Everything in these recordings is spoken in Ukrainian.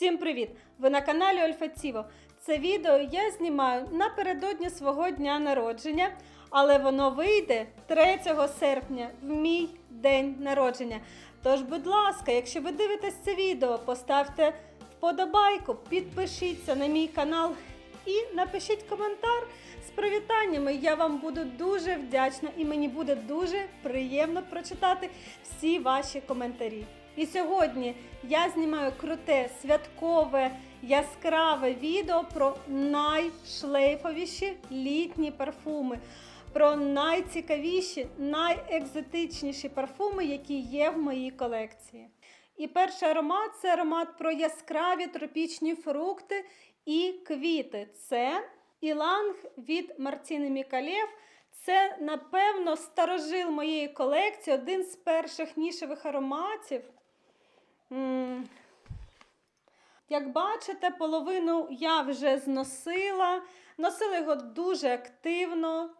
Всім привіт! Ви на каналі Ольфаціво. Це відео я знімаю напередодні свого дня народження, але воно вийде 3 серпня в мій день народження. Тож, будь ласка, якщо ви дивитесь це відео, поставте вподобайку, підпишіться на мій канал і напишіть коментар з привітаннями. Я вам буду дуже вдячна і мені буде дуже приємно прочитати всі ваші коментарі. І сьогодні я знімаю круте, святкове, яскраве відео про найшлейфовіші літні парфуми, про найцікавіші, найекзотичніші парфуми, які є в моїй колекції. І перший аромат це аромат про яскраві тропічні фрукти і квіти. Це іланг від Мартіни Мікалєв. Це, напевно, старожил моєї колекції, один з перших нішевих ароматів. Як бачите, половину я вже зносила. Носила його дуже активно.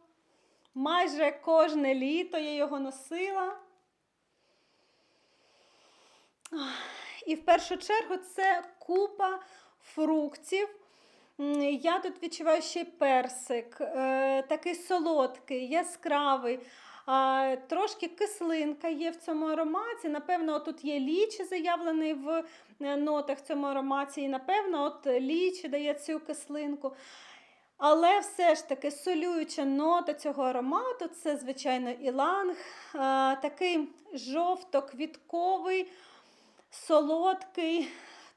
Майже кожне літо я його носила. І в першу чергу це купа фруктів. Я тут відчуваю ще персик, е, такий солодкий, яскравий. Трошки кислинка є в цьому ароматі. Напевно, тут є лічі заявлений в е, нотах в цьому ароматі. І напевно, от лічі дає цю кислинку. Але все ж таки солююча нота цього аромату це, звичайно, іланг, такий жовто-квітковий, солодкий,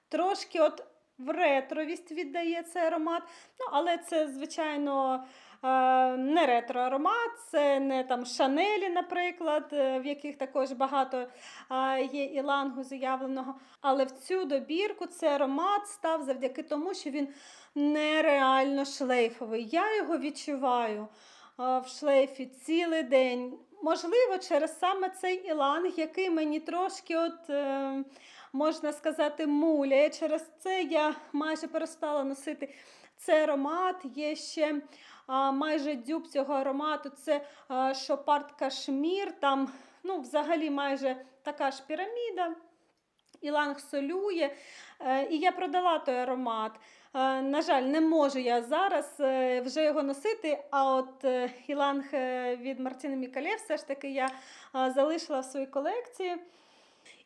трошки от в ретровість віддає цей аромат. Ну, але це, звичайно, е, не ретро-аромат, це не там Шанелі, наприклад, е, в яких також багато е, є ілангу заявленого. Але в цю добірку цей аромат став завдяки тому, що він нереально шлейфовий. Я його відчуваю в шлейфі цілий день. Можливо, через саме цей іланг, який мені трошки от. можна сказати, муляє. Через це я майже перестала носити цей аромат. Є ще майже дюб цього аромату це Шопард Кашмір. Там ну, взагалі майже така ж піраміда. Іланг солює, Е, і я продала той аромат. Е, На жаль, не можу я зараз е, вже його носити, а от іланг від Мартіни Мікалє все ж таки я залишила в своїй колекції.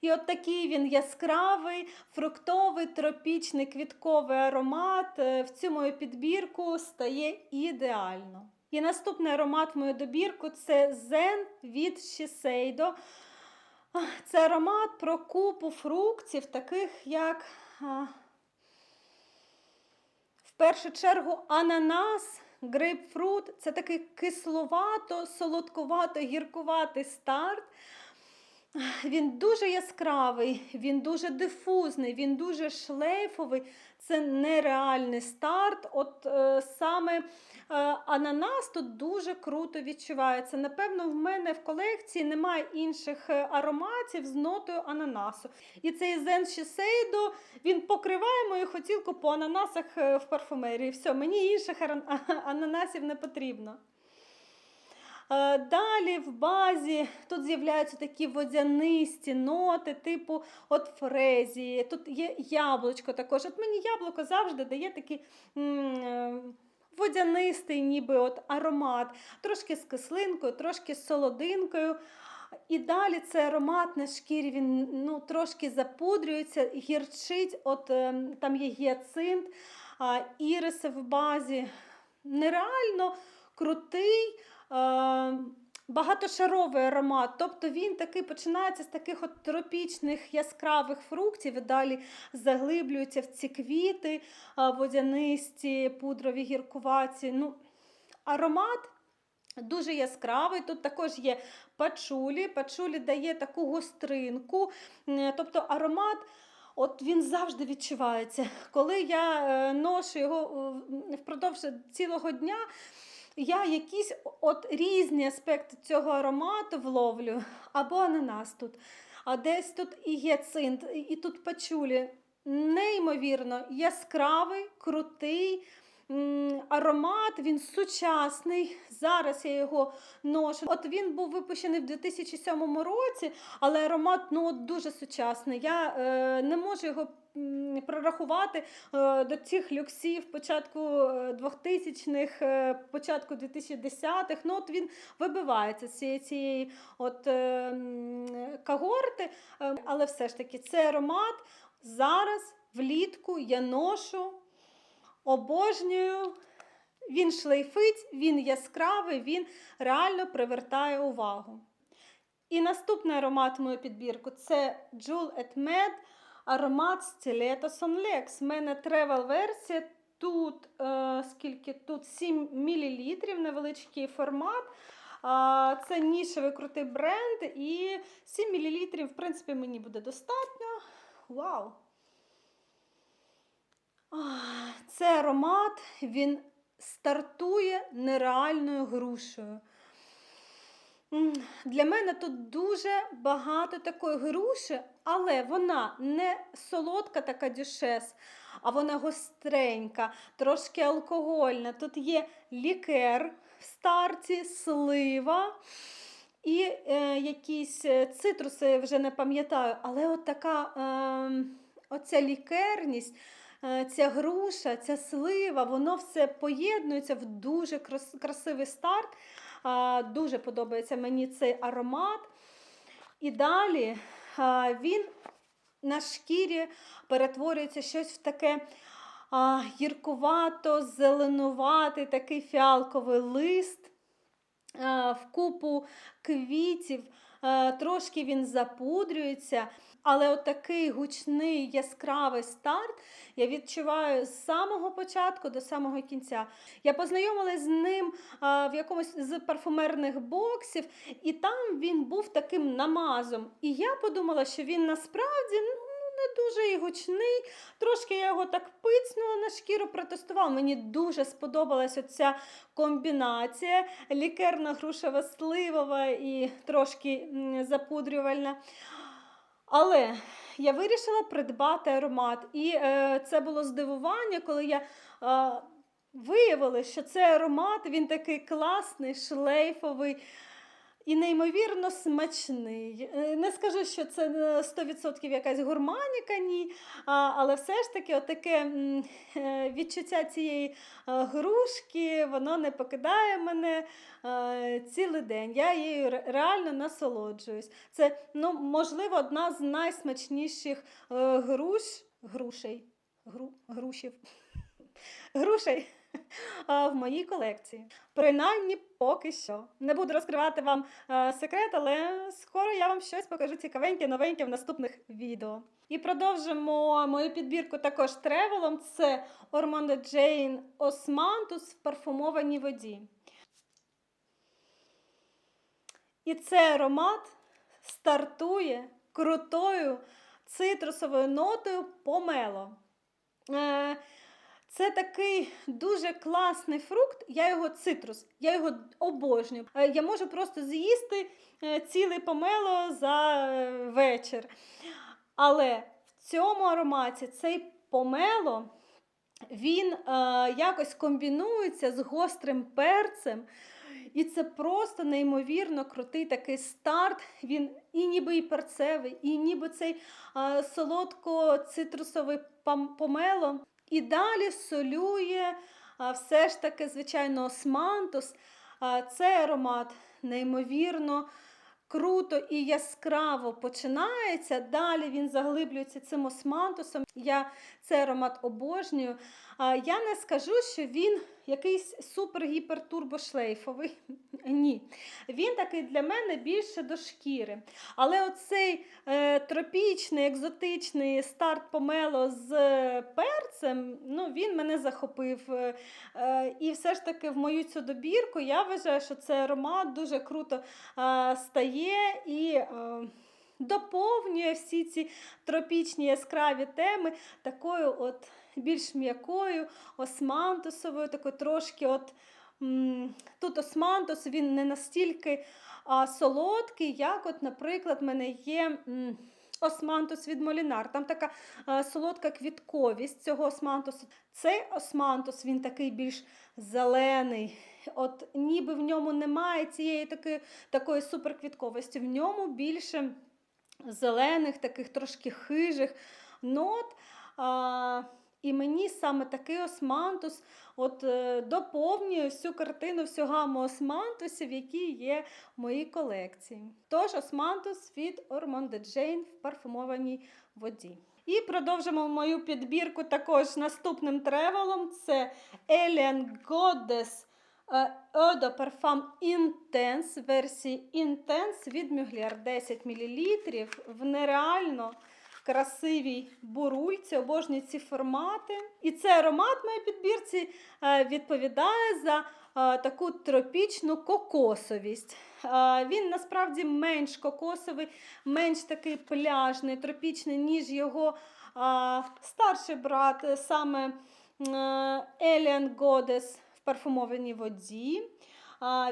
І от такий він яскравий, фруктовий, тропічний квітковий аромат е, в цю мою підбірку стає ідеально. І наступний аромат в мою добірку це Zen від Shiseido. Це аромат про купу фруктів, таких як в першу чергу ананас, грейпфрут. Це такий кисловато, солодкувато, гіркуватий старт. Він дуже яскравий, він дуже дифузний, він дуже шлейфовий. Це нереальний старт. От е, саме е, ананас тут дуже круто відчувається. Напевно, в мене в колекції немає інших е, ароматів з нотою ананасу. І цей Zen Shiseido, він покриває мою хотілку по ананасах е, в парфумерії. Все, мені інших ананасів не потрібно. Е, Далі в базі тут з'являються такі водянисті ноти, типу от фрезії. Тут є яблучко також. От мені яблуко завжди дає такий е, водянистий ніби от аромат, трошки з кислинкою, трошки з солодинкою. І далі цей аромат на шкірі він ну, трошки запудрюється, гірчить, от е, там є гіацинт, іриси в базі. Нереально крутий. Е, Багатошаровий аромат, тобто він такий починається з таких от тропічних яскравих фруктів і далі заглиблюється в ці квіти, водянисті, пудрові, гіркуваті. Ну, аромат дуже яскравий. Тут також є пачулі. Пачулі дає таку гостринку, тобто аромат. От він завжди відчувається. Коли я е, ношу його е, впродовж цілого дня, я якісь от різні аспекти цього аромату вловлю, або ананас тут, а десь тут і гіацинт, і- тут пачулі. Неймовірно яскравий, крутий, аромат, він сучасний. Зараз я його ношу. От він був випущений в 2007 році, але аромат ну, от дуже сучасний. Я е, не можу його прорахувати е, до цих люксів початку е, 2000-х, е, початку 2010-х. Ну, от він вибивається з цієї, цієї от, е, когорти, Е, але все ж таки це аромат зараз влітку я ношу, обожнюю. Він шлейфить, він яскравий, він реально привертає увагу. І наступний аромат в мою підбірку це Jewel et Med аромат Stiletto Sonlex. У мене тревел-версія. Тут е, скільки тут 7 мл, невеличкий формат. А, Це нішевий крутий бренд, і 7 мл, в принципі, мені буде достатньо. Вау! Це аромат, він стартує нереальною грушею. Для мене тут дуже багато такої груші, але вона не солодка така дюшес, а вона гостренька, трошки алкогольна. Тут є лікер в старті, слива і е, якісь е, цитруси, вже не пам'ятаю, але от така е, оця лікерність. Е, Ця груша, ця слива, воно все поєднується в дуже красивий старт. Дуже подобається мені цей аромат. І далі він на шкірі перетворюється щось в таке гіркувато, зеленуватий, такий фіалковий лист в купу квітів. Трошки він запудрюється, але отакий гучний яскравий старт я відчуваю з самого початку до самого кінця. Я познайомилась з ним в якомусь з парфумерних боксів, і там він був таким намазом. І я подумала, що він насправді ну, не дуже і гучний. Трошки я його так пицнула на шкіру, протестувала. Мені дуже сподобалась оця комбінація лікерна грушева сливова і трошки запудрювальна. Але я вирішила придбати аромат. І е, це було здивування, коли я е, виявила, що цей аромат він такий класний, шлейфовий і неймовірно смачний. Е, Не скажу, що це е, 100% якась гурманіка, ні, але все ж таки отаке е, відчуття цієї е, грушки, воно не покидає мене е, цілий день. Я її реально насолоджуюсь. Це, ну, можливо, одна з найсмачніших е, груш, грушей, гру, грушів, грушей в моїй колекції. Принаймні, поки що. Не буду розкривати вам е, секрет, але скоро я вам щось покажу цікавеньке, новеньке в наступних відео. І продовжимо мою підбірку також тревелом. Це Ormondo Jane Osmanthus в парфумованій воді. І цей аромат стартує крутою цитрусовою нотою помело. Це такий дуже класний фрукт. Я його цитрус, я його обожнюю. Е, Я можу просто з'їсти е, цілий помело за е, вечір. Але в цьому ароматі цей помело він е, якось комбінується з гострим перцем. І це просто неймовірно крутий такий старт. Він і ніби і перцевий, і ніби цей е, солодко-цитрусовий помело. І далі солює все ж таки, звичайно, османтус. Це аромат неймовірно круто і яскраво починається. Далі він заглиблюється цим османтусом. Я цей аромат обожнюю. Я не скажу, що він якийсь супер-гіпер-турбошлейфовий. Ні. Він такий для мене більше до шкіри. Але оцей е, тропічний, екзотичний старт помело з е, перцем, ну, він мене захопив. Е, е, і все ж таки в мою цю добірку я вважаю, що цей аромат дуже круто е, стає і. Е, Доповнює всі ці тропічні яскраві теми такою от більш м'якою, османтусовою, такою трошки от тут османтус він не настільки а, солодкий, як, от, наприклад, в мене є м, османтус від Молінар. Там така е, солодка квітковість цього османтусу. Цей османтус він такий більш зелений. От ніби в ньому немає цієї такої, такої суперквітковості. В ньому більше зелених, таких трошки хижих нот. А, і мені саме такий османтус от, е, доповнює всю картину, всю гаму османтусів, які є в моїй колекції. Тож османтус від Ormond de Jane в парфумованій воді. І продовжимо мою підбірку також наступним тревелом. Це Alien Goddess е, Eau de Parfum Intense версії Intense від Mugler 10 мл в нереально красивій бурульці, обожнюю ці формати. І цей аромат в моїй підбірці е, відповідає за е, таку тропічну кокосовість. Е, Він насправді менш кокосовий, менш такий пляжний, тропічний, ніж його старший брат, саме Alien Goddess в парфумованій воді.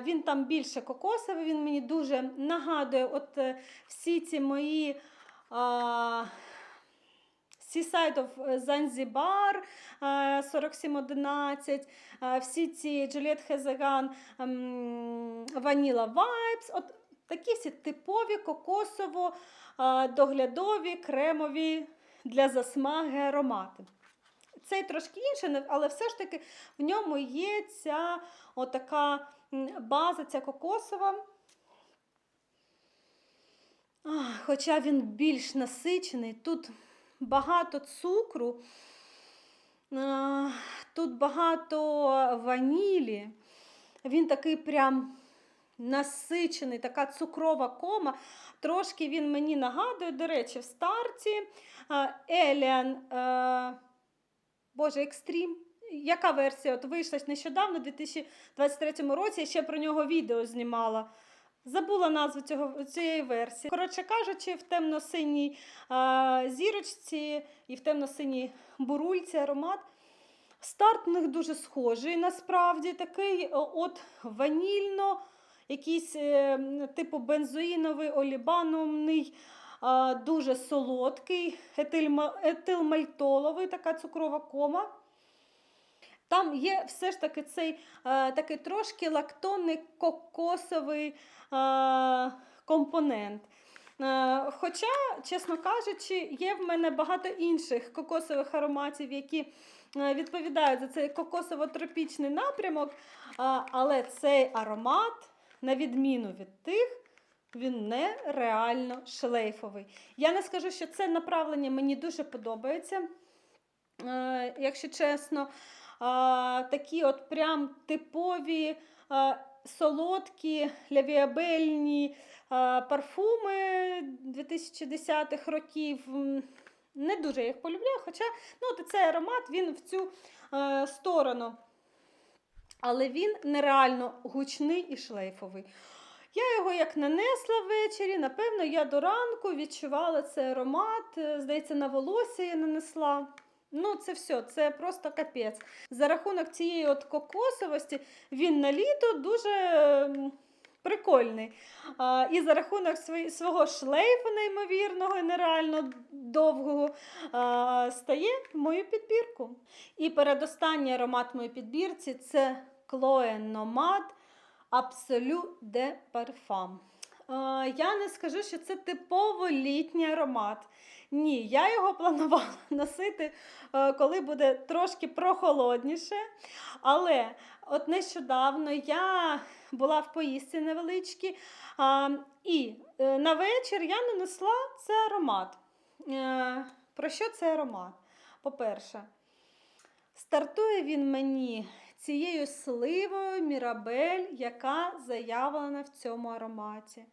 Він там більше кокосовий, він мені дуже нагадує от всі ці мої. Seaside of Zanzibar е, 4711, е, всі ці Juliet Хезеган Vanilla Vibes, от такі всі типові кокосово е, доглядові, кремові для засмаги аромати. Цей трошки інший, але все ж таки в ньому є ця отака база, ця кокосова. Хоча він більш насичений, тут багато цукру, тут багато ванілі. Він такий прям насичений, така цукрова кома. Трошки він мені нагадує, до речі, в старті Еліан, Боже, Екстрім. Яка версія? От вийшла нещодавно, у 2023 році, я ще про нього відео знімала. Забула назву цього, цієї версії. Коротше кажучи, в темно-синій зірочці і в темно-синій бурульці аромат. Старт у них дуже схожий, насправді такий от ванільно, якийсь е, типу бензоїновий, олібановий, а, дуже солодкий, етилмальтоловий, така цукрова кома. Там є все ж таки цей е, такий трошки лактонний кокосовий е, компонент. Е, хоча, чесно кажучи, є в мене багато інших кокосових ароматів, які відповідають за цей кокосово-тропічний напрямок, але цей аромат, на відміну від тих, він нереально шлейфовий. Я не скажу, що це направлення мені дуже подобається. Якщо чесно, такі от прям типові солодкі лявіабельні парфуми 2010-х років. Не дуже їх полюбляю, хоча ну, цей аромат він в цю сторону. Але він нереально гучний і шлейфовий. Я його як нанесла ввечері, напевно, я до ранку відчувала цей аромат. е, Здається, на волосся я нанесла. Ну, це все, це просто капець. За рахунок цієї от кокосовості він на літо дуже ем, прикольний. А, і за рахунок свого шлейфу неймовірного і нереально довгого а, стає мою підбірку. І передостанній аромат моїй підбірці це Chloe Nomad Absolu de Parfum. Я не скажу, що це типово літній аромат. Ні, я його планувала носити, е, коли буде трошки прохолодніше. Але от нещодавно я була в поїздці невеличкій, і е, на вечір я нанесла цей аромат. Е, Про що цей аромат? По-перше, стартує він мені цією сливою Мірабель, яка заявлена в цьому ароматі.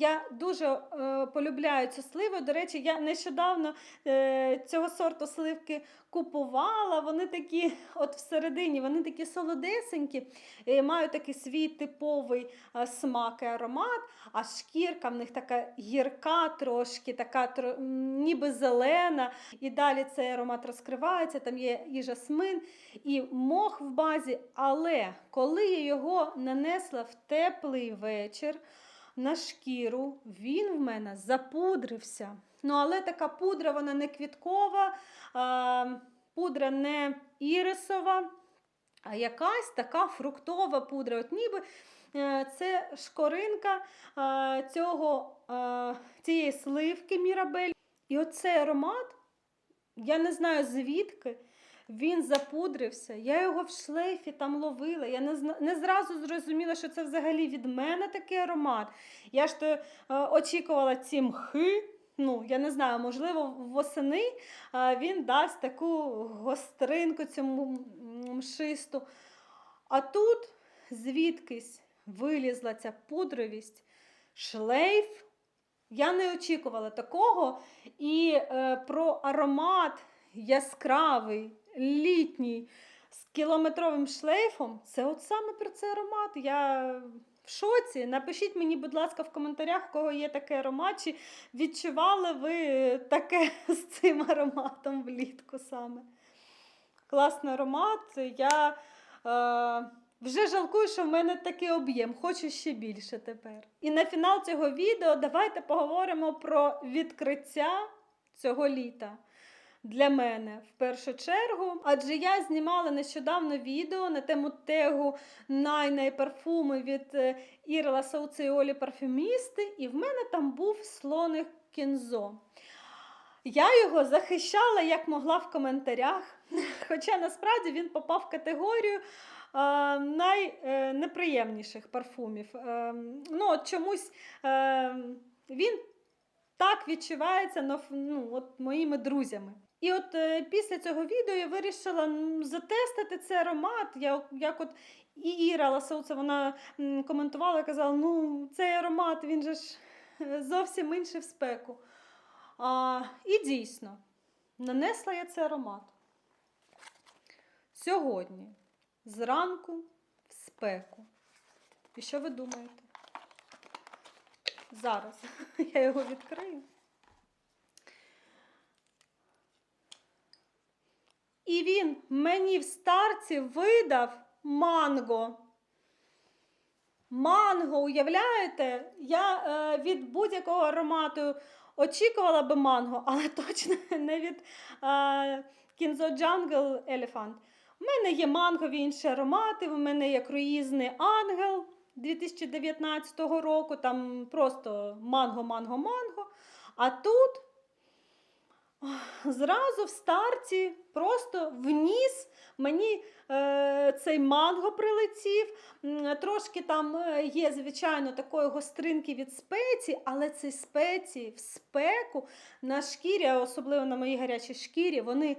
Я дуже е, полюбляю цю сливу. До речі, я нещодавно е, цього сорту сливки купувала. Вони такі, от всередині, вони такі солодесенькі, і мають такий свій типовий е, смак і аромат, а шкірка в них така гірка трошки, така тро- ніби зелена. І далі цей аромат розкривається, там є і жасмин, і мох в базі. Але коли я його нанесла в теплий вечір, на шкіру, він в мене запудрився. Ну, але така пудра, вона не квіткова, пудра не ірисова, а якась така фруктова пудра. От ніби е, це шкоринка цього, цієї сливки Мірабель. І оцей аромат, я не знаю звідки. Він запудрився, я його в шлейфі там ловила. Я не, не зразу зрозуміла, що це взагалі від мене такий аромат. Я ж то е, очікувала ці мхи. Ну, я не знаю, можливо, восени е, він дасть таку гостринку цьому мшисту. А тут звідкись вилізла ця пудровість, шлейф. Я не очікувала такого. І е, про аромат яскравий, літній, з кілометровим шлейфом це от саме про цей аромат. Я в шоці. Напишіть мені, будь ласка, в коментарях, у кого є такий аромат, чи відчували ви таке з цим ароматом влітку саме. Класний аромат. Я е, вже жалкую, що в мене такий об'єм. Хочу ще більше тепер. І на фінал цього відео давайте поговоримо про відкриття цього літа. Для мене в першу чергу, адже я знімала нещодавно відео на тему тегу най парфуми від е, Ірла Сауцеолі парфюмісти, і в мене там був слоник кінзо. Я його захищала як могла в коментарях, хоча насправді він попав в категорію е, найнеприємніших парфумів. Е, ну, от чомусь е, він так відчувається ну, от моїми друзями. І от е, після цього відео я вирішила затестити цей аромат. Я, як от і Іра Ласауца, вона коментувала і казала, ну цей аромат, він же ж е, зовсім інший в спеку. А, і дійсно, нанесла я цей аромат. Сьогодні, зранку, в спеку. І що ви думаєте? Зараз я його відкрию. І він мені в старці видав манго. Манго, уявляєте? Я е, від будь-якого аромату очікувала би манго, але точно не від е, Kinzo Jungle Elephant. У мене є мангові інші аромати, у мене є круїзний ангел 2019 року, там просто манго, манго, манго. А тут зразу в старті просто вніс мені е, цей манго прилетів. Трошки там е, є, звичайно, такої гостринки від спеції, але ці спеції в спеку на шкірі, особливо на моїй гарячій шкірі, вони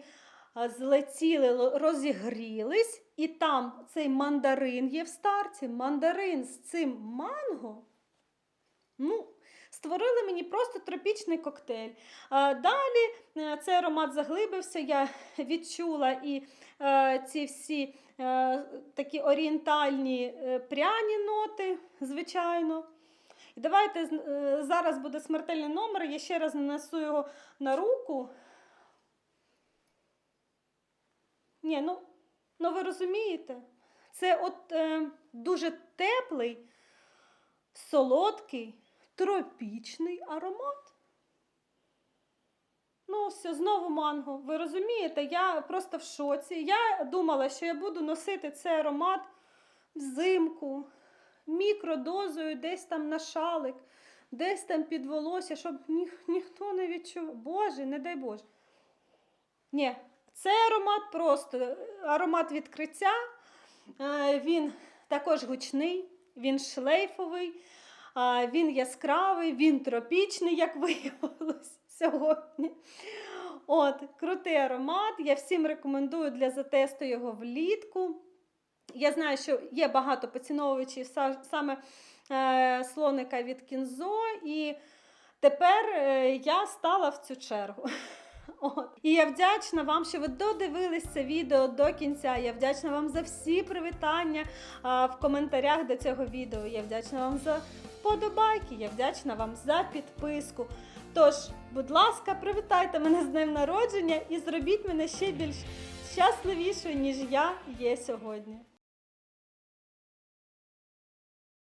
е, злетіли, розігрілись, і там цей мандарин є в старті. Мандарин з цим манго. Ну, створили мені просто тропічний коктейль. Далі е, цей аромат заглибився, я відчула і е, ці всі е, такі орієнтальні е, пряні ноти, звичайно. Давайте е, зараз буде смертельний номер, я ще раз нанесу його на руку. Ні, ну, ну ви розумієте, це от е, дуже теплий, солодкий, тропічний аромат. Ну, все, знову манго. Ви розумієте, я просто в шоці. Я думала, що я буду носити цей аромат взимку, мікродозою, десь там на шалик, десь там під волосся, щоб ніх, ніхто не відчув. Боже, не дай Боже. Ні, цей аромат просто аромат відкриття. Е, Він також гучний, він шлейфовий, він яскравий, він тропічний, як виявилось сьогодні. От, крутий аромат. Я всім рекомендую для затесту його влітку. Я знаю, що є багато поціновувачів саме е, слоника від кінзо, і тепер е, я стала в цю чергу. От. І я вдячна вам, що ви додивились це відео до кінця. Я вдячна вам за всі привітання а, в коментарях до цього відео. Я вдячна вам за вподобайки, я вдячна вам за підписку. Тож, будь ласка, привітайте мене з днем народження і зробіть мене ще більш щасливішою, ніж я є сьогодні.